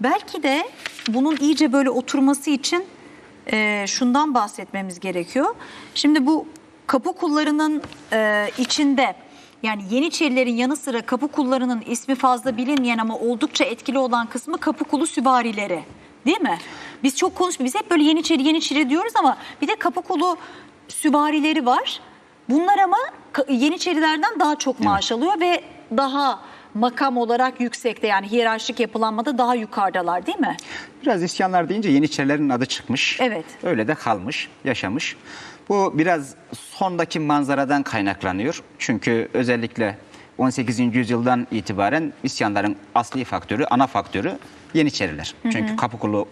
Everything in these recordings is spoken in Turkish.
Belki de bunun iyice böyle oturması için e, şundan bahsetmemiz gerekiyor. Şimdi bu kapı kullarının e, içinde yani Yeniçerilerin yanı sıra kapı kullarının ismi fazla bilinmeyen ama oldukça etkili olan kısmı kapı kulu süvarileri. Değil mi? Biz çok konuşmuyoruz. Biz hep böyle Yeniçeri Yeniçeri diyoruz ama bir de kapı kulu süvarileri var. Bunlar ama Yeniçerilerden daha çok maaş alıyor ve daha makam olarak yüksekte yani hiyerarşik yapılanmada daha yukarıdalar değil mi? Biraz isyanlar deyince Yeniçerilerin adı çıkmış. Evet. Öyle de kalmış, yaşamış. Bu biraz sondaki manzaradan kaynaklanıyor. Çünkü özellikle 18. yüzyıldan itibaren isyanların asli faktörü, ana faktörü Yeniçeriler. Çünkü Kapıkulu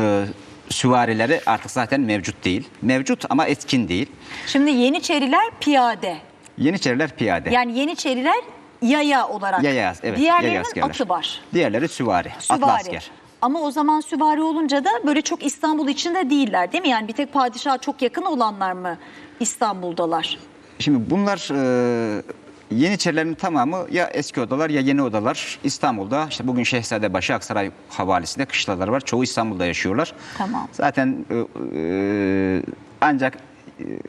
e, süvarileri artık zaten mevcut değil. Mevcut ama etkin değil. Şimdi Yeniçeriler piyade. Yeniçeriler piyade. Yani Yeniçeriler yaya olarak. Yaya, evet, Diğerlerinin yaya askerler. atı var. Diğerleri süvari, Süvari. atlı asker. Ama o zaman süvari olunca da böyle çok İstanbul içinde değiller değil mi? Yani bir tek padişaha çok yakın olanlar mı İstanbul'dalar? Şimdi bunlar e, Yeniçerilerin tamamı ya eski odalar ya yeni odalar. İstanbul'da işte bugün Şehzadebaşı Aksaray havalisinde kışlalar var. Çoğu İstanbul'da yaşıyorlar. Tamam. Zaten e, e, ancak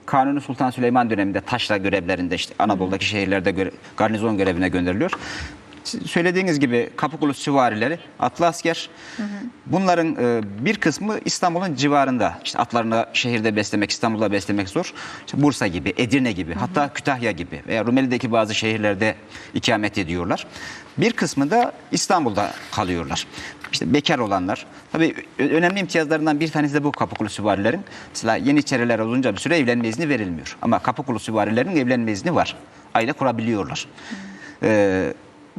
Kanuni Sultan Süleyman döneminde taşra görevlerinde işte Anadolu'daki şehirlerde göre, garnizon görevine gönderiliyor. Söylediğiniz gibi Kapıkulu süvarileri, atlı asker. Bunların e, bir kısmı İstanbul'un civarında. İşte atlarını şehirde beslemek, İstanbul'da beslemek zor. İşte Bursa gibi, Edirne gibi, hatta Kütahya gibi veya Rumeli'deki bazı şehirlerde ikamet ediyorlar. Bir kısmı da İstanbul'da kalıyorlar. İşte bekar olanlar. Tabii önemli imtiyazlarından bir tanesi de bu Kapıkulu süvarilerin. Mesela Yeniçeriler olunca bir süre evlenme izni verilmiyor. Ama Kapıkulu süvarilerin evlenme izni var. Aile kurabiliyorlar. Ee,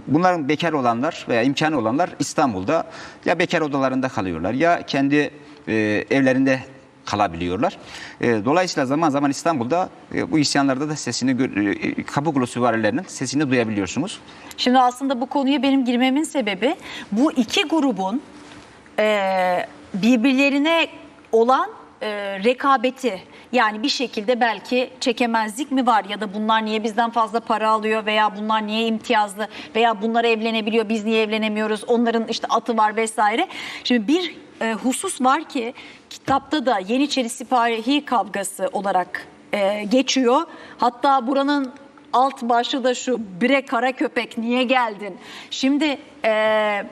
bunların bekar olanlar veya imkanı olanlar İstanbul'da ya bekar odalarında kalıyorlar ya kendi e, evlerinde kalabiliyorlar. E, dolayısıyla zaman zaman İstanbul'da e, bu isyanlarda da sesini gö- e, Kapıkulu süvarilerinin sesini duyabiliyorsunuz. Şimdi aslında bu konuya benim girmemin sebebi bu iki grubun e, birbirlerine olan e, rekabeti. Yani bir şekilde belki çekemezlik mi var ya da bunlar niye bizden fazla para alıyor veya bunlar niye imtiyazlı veya bunlar evlenebiliyor biz niye evlenemiyoruz onların işte atı var vesaire. Şimdi bir e, husus var ki kitapta da Yeniçeri Sipahi kavgası olarak e, geçiyor. Hatta buranın alt başlığı da şu bre kara köpek niye geldin? Şimdi e,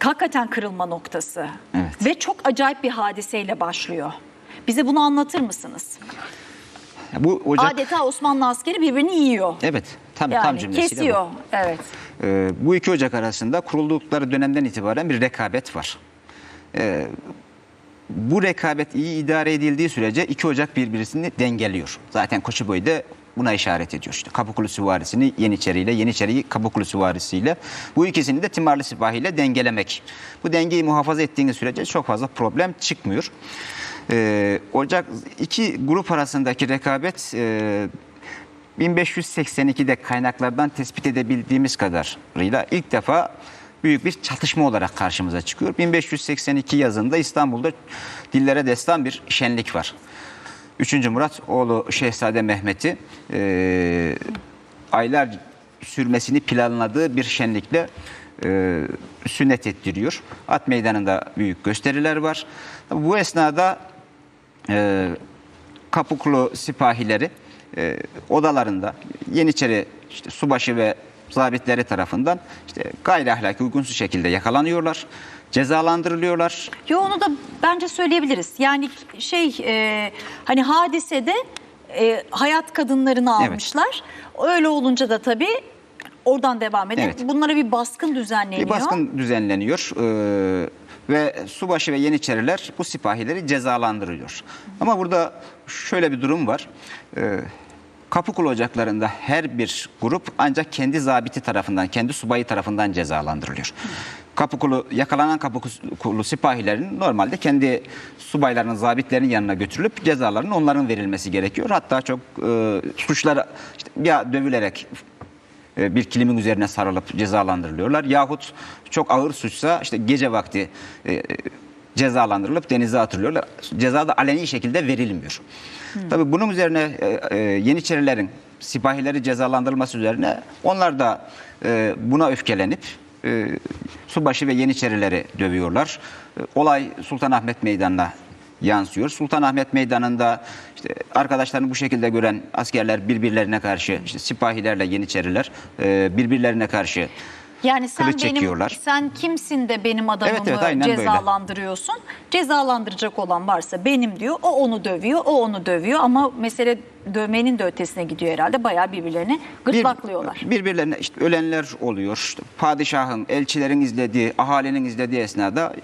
hakikaten kırılma noktası Evet. ve çok acayip bir hadiseyle başlıyor. Bize bunu anlatır mısınız? Bu ocak Adeta Osmanlı askeri birbirini yiyor. evet tam yani tam cümlesiyle bu. kesiyor. Evet. Ee, bu iki ocak arasında kuruldukları dönemden itibaren bir rekabet var. Ee, bu rekabet iyi idare edildiği sürece iki ocak birbirini dengeliyor. Zaten Koçuboy da buna işaret ediyor. İşte Kapıkulu Süvarisi'ni Yeniçeri ile, Yeniçeri'yi Kapıkulu Süvarisi'yle. Bu ikisini de Timarlı Sipahi ile dengelemek. Bu dengeyi muhafaza ettiğiniz sürece çok fazla problem çıkmıyor. Ee, Ocak iki grup arasındaki rekabet e, 1582'de kaynaklardan tespit edebildiğimiz kadarıyla ilk defa büyük bir çatışma olarak karşımıza çıkıyor. 1582 yazında İstanbul'da dillere destan bir şenlik var. 3. Murat oğlu Şehzade Mehmet'i e, aylar sürmesini planladığı bir şenlikle e, sünnet ettiriyor. At meydanında büyük gösteriler var. Bu esnada e, Kapıkulu sipahileri e, odalarında Yeniçeri işte subaşı ve zabitleri tarafından işte gayri ahlaki uygunsuz şekilde yakalanıyorlar, cezalandırılıyorlar. Yo onu da bence söyleyebiliriz. Yani şey e, hani hadisede e, hayat kadınlarını Evet. almışlar. Öyle olunca da tabii oradan devam edip Evet. bunlara bir baskın düzenleniyor. Bir baskın düzenleniyor e, ve subaşı ve yeniçeriler bu sipahileri cezalandırıyor. Ama burada şöyle bir durum var. E, Kapıkulu ocaklarında her bir grup ancak kendi zabiti tarafından, kendi subayı tarafından cezalandırılıyor. Kapıkulu, yakalanan Kapıkulu sipahilerin normalde kendi subaylarının, zabitlerin yanına götürülüp cezalarının onların verilmesi gerekiyor. Hatta çok e, suçlara işte ya dövülerek e, bir kilimin üzerine sarılıp cezalandırılıyorlar. Yahut çok ağır suçsa işte gece vakti e, cezalandırılıp denize atılıyorlar. Ceza da aleni şekilde verilmiyor. Tabii bunun üzerine e, e, Yeniçerilerin sipahileri cezalandırılması üzerine onlar da e, buna öfkelenip e, Subaşı ve Yeniçerileri dövüyorlar. E, olay Sultanahmet Meydanı'na yansıyor. Sultanahmet Meydanı'nda işte arkadaşlarını bu şekilde gören askerler birbirlerine karşı, işte sipahilerle Yeniçeriler e, birbirlerine karşı Yani sen Kılıç benim çekiyorlar. sen kimsin de benim adamımı Evet, evet, aynen böyle. cezalandırıyorsun? Cezalandıracak olan varsa benim diyor. O onu dövüyor, o onu dövüyor ama mesele dövmenin de ötesine gidiyor herhalde. Bayağı birbirlerini Bir- gırtlaklıyorlar. birbirlerine işte ölenler oluyor. İşte padişahın, elçilerin izlediği, ahalinin izlediği esnada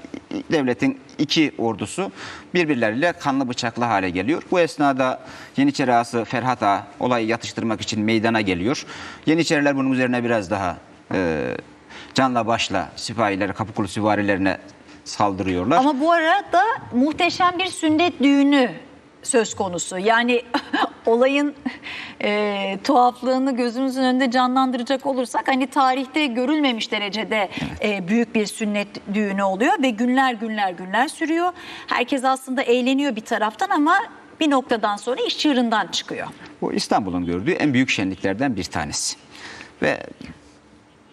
devletin iki ordusu birbirleriyle kanlı bıçaklı hale geliyor. Bu esnada Yeniçeri ağası Ferhat Ağa olayı yatıştırmak için meydana geliyor. Yeniçeriler bunun üzerine biraz daha e, canla başla sipahileri, Kapıkulu süvarilerine saldırıyorlar. Ama bu arada muhteşem bir sünnet düğünü söz konusu. Yani olayın e, tuhaflığını gözümüzün önünde canlandıracak olursak hani tarihte görülmemiş derecede e, büyük bir sünnet düğünü oluyor ve günler günler günler sürüyor. Herkes aslında eğleniyor bir taraftan ama bir noktadan sonra iş çığırından çıkıyor. Bu İstanbul'un gördüğü en büyük şenliklerden bir tanesi. Ve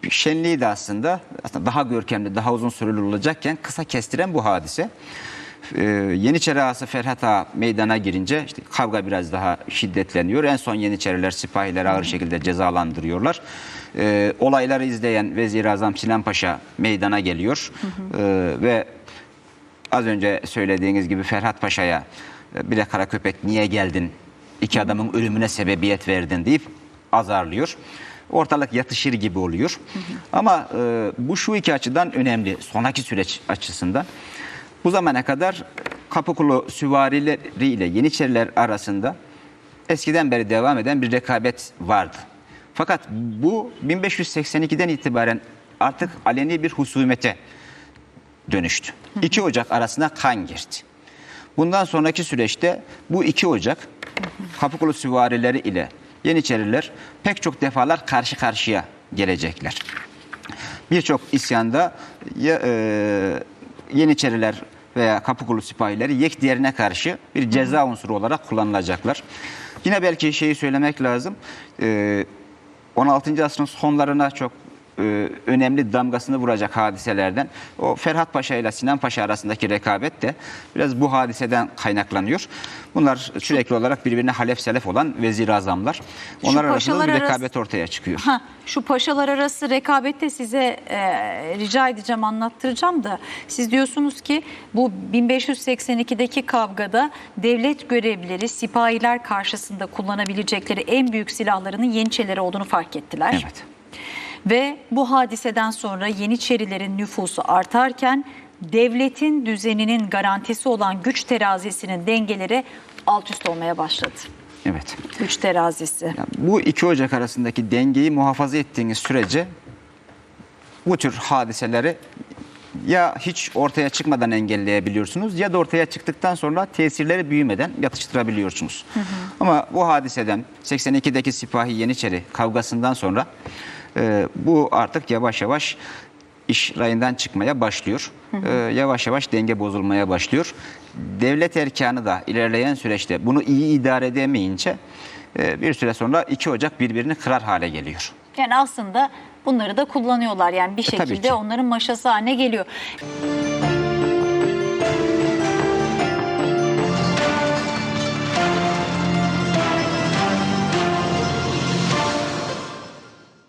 şenliği de aslında, aslında daha görkemli, daha uzun süreli olacakken kısa kestiren bu hadise. Ee, Yeniçeri ağası Ferhat Ağa meydana girince işte kavga biraz daha şiddetleniyor. En son Yeniçeriler sipahileri ağır şekilde cezalandırıyorlar. Ee, olayları izleyen Vezir-i Azam Sinan Paşa meydana geliyor. Ee, ve az önce söylediğiniz gibi Ferhat Paşa'ya e, bir de kara köpek niye geldin? İki adamın ölümüne sebebiyet verdin deyip azarlıyor. Ortalık yatışır gibi oluyor. Ama e, bu şu iki açıdan önemli. Sonraki süreç açısından. Bu zamana kadar Kapıkulu süvarileri ile Yeniçeriler arasında eskiden beri devam eden bir rekabet vardı. Fakat bu 1582'den itibaren artık aleni bir husumete dönüştü. 2 Ocak arasına kan girdi. Bundan sonraki süreçte bu 2 Ocak Kapıkulu süvarileri ile Yeniçeriler pek çok defalar karşı karşıya gelecekler. Birçok isyanda ya, e, Yeniçeriler veya Kapıkulu sipahileri yek diğerine karşı bir ceza unsuru olarak kullanılacaklar. Yine belki şeyi söylemek lazım. E, 16. asrın sonlarına çok e, önemli damgasını vuracak hadiselerden. O Ferhat Paşa ile Sinan Paşa arasındaki rekabet de biraz bu hadiseden kaynaklanıyor. Bunlar sürekli olarak birbirine halef selef olan vezir azamlar. Onlar arasında bir arası- rekabet ortaya çıkıyor. Ha, şu paşalar arası rekabette size e, rica edeceğim, anlattıracağım da siz diyorsunuz ki bu 1582'deki kavgada devlet görevlileri sipahiler karşısında kullanabilecekleri en büyük silahlarının Yeniçerileri olduğunu fark ettiler. Evet. Ve bu hadiseden sonra Yeniçerilerin nüfusu artarken devletin düzeninin garantisi olan güç terazisinin dengeleri alt üst olmaya başladı. Evet. Güç terazisi. Ya bu iki Ocak arasındaki dengeyi muhafaza ettiğiniz sürece bu tür hadiseleri ya hiç ortaya çıkmadan engelleyebiliyorsunuz ya da ortaya çıktıktan sonra tesirleri büyümeden yatıştırabiliyorsunuz. Ama bu hadiseden 82'deki Sipahi Yeniçeri kavgasından sonra e, bu artık yavaş yavaş iş rayından çıkmaya başlıyor. E, yavaş yavaş denge bozulmaya başlıyor. Devlet erkanı da ilerleyen süreçte bunu iyi idare edemeyince e, bir süre sonra 2 Ocak birbirini kırar hale geliyor. Yani aslında bunları da kullanıyorlar. Yani bir tabii şekilde ki. onların maşası haline geliyor.